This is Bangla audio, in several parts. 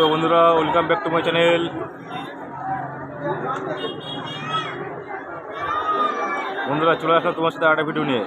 তো বন্ধুরা welcome back to my channel বন্ধুরা, চলে আসলাম তোমার সাথে একটা ভিডিও নিয়ে।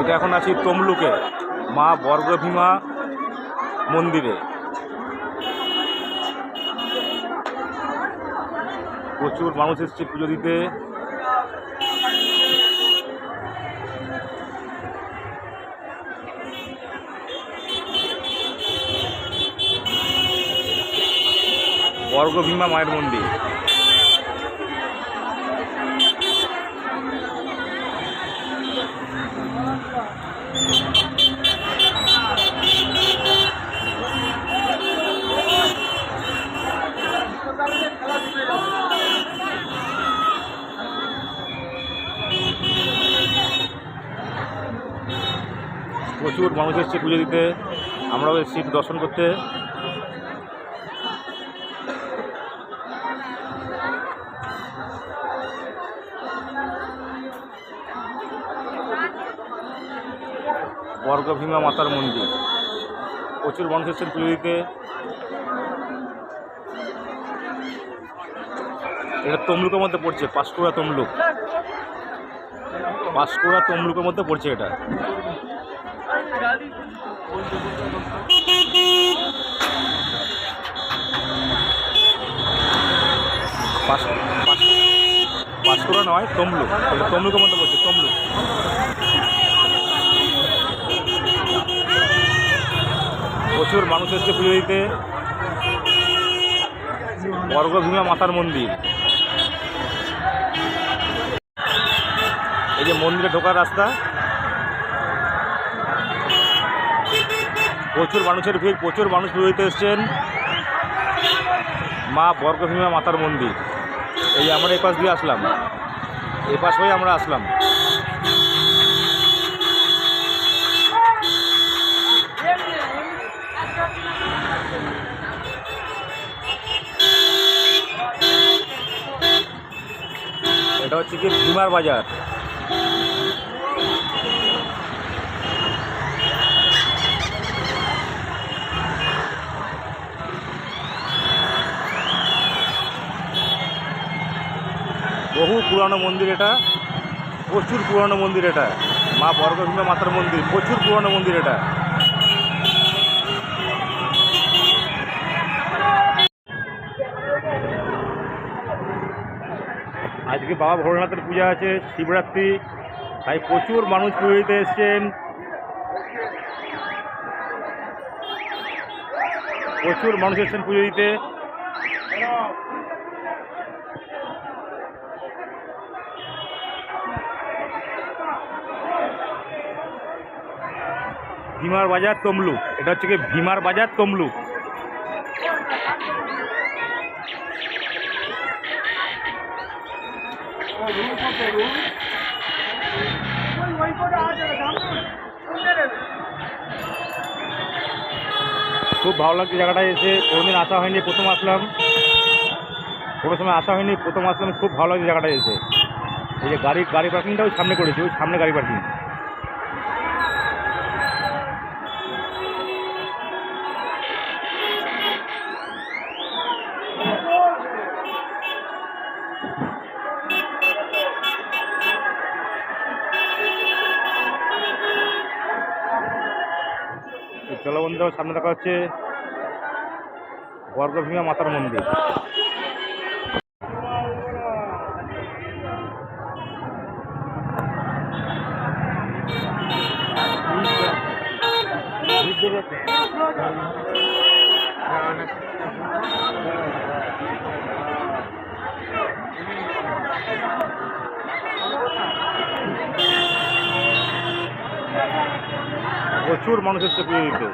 এটা এখন আছি তমলুকে, মা বর্গভীমা মন্দিরে। প্রচুর মানুষ এসছে পুজো দিতে। বর্গভীমা মায়ের মন্দির। প্রচুর মানুষ এসছে পুজো দিতে। আমরাও এসেছি দর্শন করতে। বর্গভীমা মাতার মন্দির। প্রচুর মানুষ এসছেন পুজো এটা তমলুকের মধ্যে পড়ছে, পাঁশকুড়া তমলুক। পাঁশকুড়া তমলুকের মধ্যে পড়ছে এটা। পাঁচ পাঁচ- পাঁশকুড়া নয়, তমলুক। তমলুকের মধ্যে পড়ছে, তমলুক। প্রচুর মানুষ এসছে পুজো দিতে। বর্গভীমা মাতার মন্দির। এই যে মন্দিরে ঢোকার রাস্তা। প্রচুর মানুষের ভিড়, প্রচুর মানুষ পুজো দিতে এসছেন। মা বর্গভীমা মাতার মন্দির। এই আমরা এপাশ দিয়ে আসলাম। এপাশ হয়ে আমরা আসলাম। এটা হচ্ছে কি ভীমার বাজার। বহু পুরানো মন্দির এটা। প্রচুর পুরানো মন্দির এটা। মা বর্গভীমা মাতার মন্দির, প্রচুর পুরানো মন্দির এটা। আজকে বাবা ভোলেনাথের পূজা আছে, শিবরাত্রি। তাই প্রচুর মানুষ পুজো দিতে এসছেন। প্রচুর মানুষ এসছেন পুজো দিতে ভীমার বাজার তমলুক। এটা হচ্ছে কি ভীমার বাজার তমলুক। খুব ভালো লাগছে জায়গাটায় এসে। কোনোদিন আসা হয়নি, প্রথম আসলাম। কোনো সময় আসা হয়নি, প্রথম আসলাম, খুব ভালো লাগছে জায়গাটা এসে। এই যে গাড়ি গাড়ি পার্কিংটা ওই সামনে করেছি, ওই সামনে গাড়ি পার্কিং। তো চলো বন্ধুরা সামনে দেখা হচ্ছে বর্গভীমা মাতার মন্দির। প্রচুর মানুষের পুজো দিতে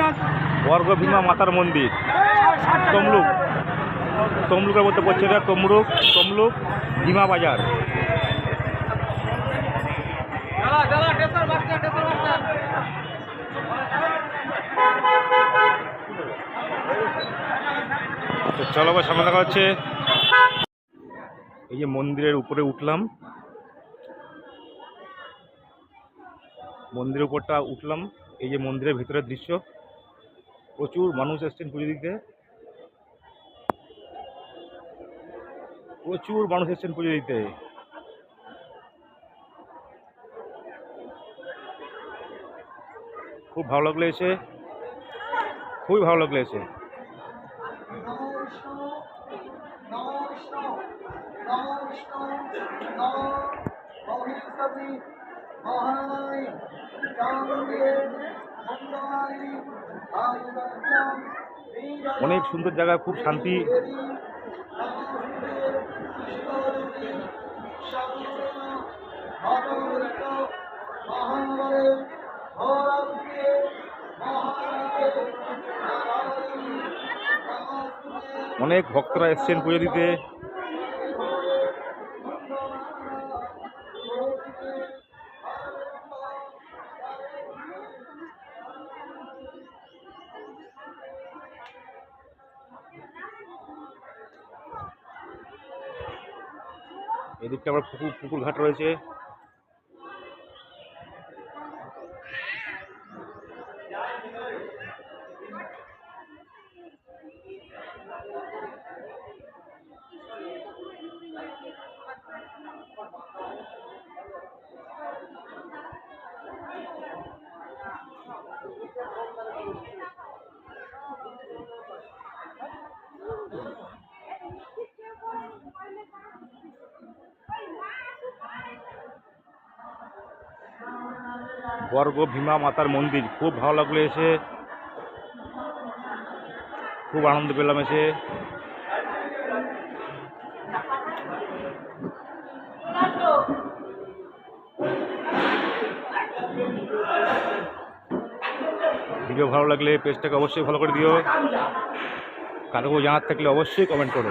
নাও। বর্গভীমা মাতার মন্দির। তমলুক। তমলুকের মধ্যে পড়ছে এটা তমলুক। তমলুক ডিমা বাজার। তো চলো আবার সামনে দেখা হচ্ছে। এই যে মন্দিরের উপরে উঠলাম। মন্দিরের উপরটা উঠলাম। এই যে মন্দিরের ভিতরের দৃশ্য। প্রচুর মানুষ এসছেন পুজো দিতে। প্রচুর মানুষ এসছেন পুজো দিতে। খুব ভালো লাগল এসে। খুবই ভালো লাগল এসে। অনেক সুন্দর জায়গা, খুব শান্তি। অনেক ভক্তরা এসছেন পুজো দিতে। এদিকটা আবার পুকুর পুকুর ঘাট রয়েছে। বর্গ ভীমা মাতার মন্দির। খুব ভালো লাগল এসে। খুব আনন্দ পেলাম এসে। ভিডিও ভালো লাগলে পেজটাকে অবশ্যই ভালো করে দিও। কারও জানার থাকলে অবশ্যই কমেন্ট করো।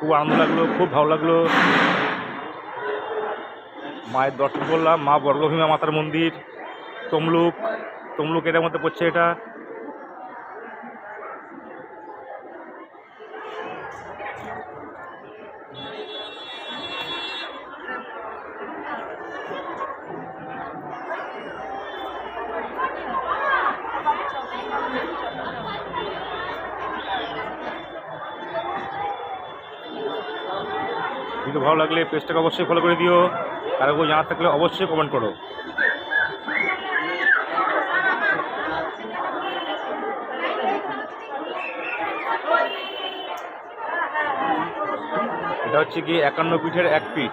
খুব আনন্দ লাগল, খুব ভালো লাগল। মায়ের দর্শন করলাম, মা বর্গভীমা মাতার মন্দির, তমলুক তমলুক এটার মধ্যে পড়ছে এটা। ভিডিও ভালো লাগলে পেজটাকে অবশ্যই ফলো করে দিও। কারও কেউ জানার থাকলে অবশ্যই কমেন্ট করো। এটা হচ্ছে কি একান্ন পিঠের এক পিঠ।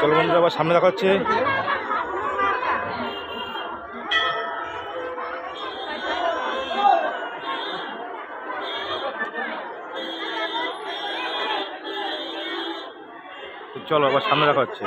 চলো বন্ধুরা, আবার সামনে দেখা হচ্ছে। চলো আবার সামনে রাখা হচ্ছে।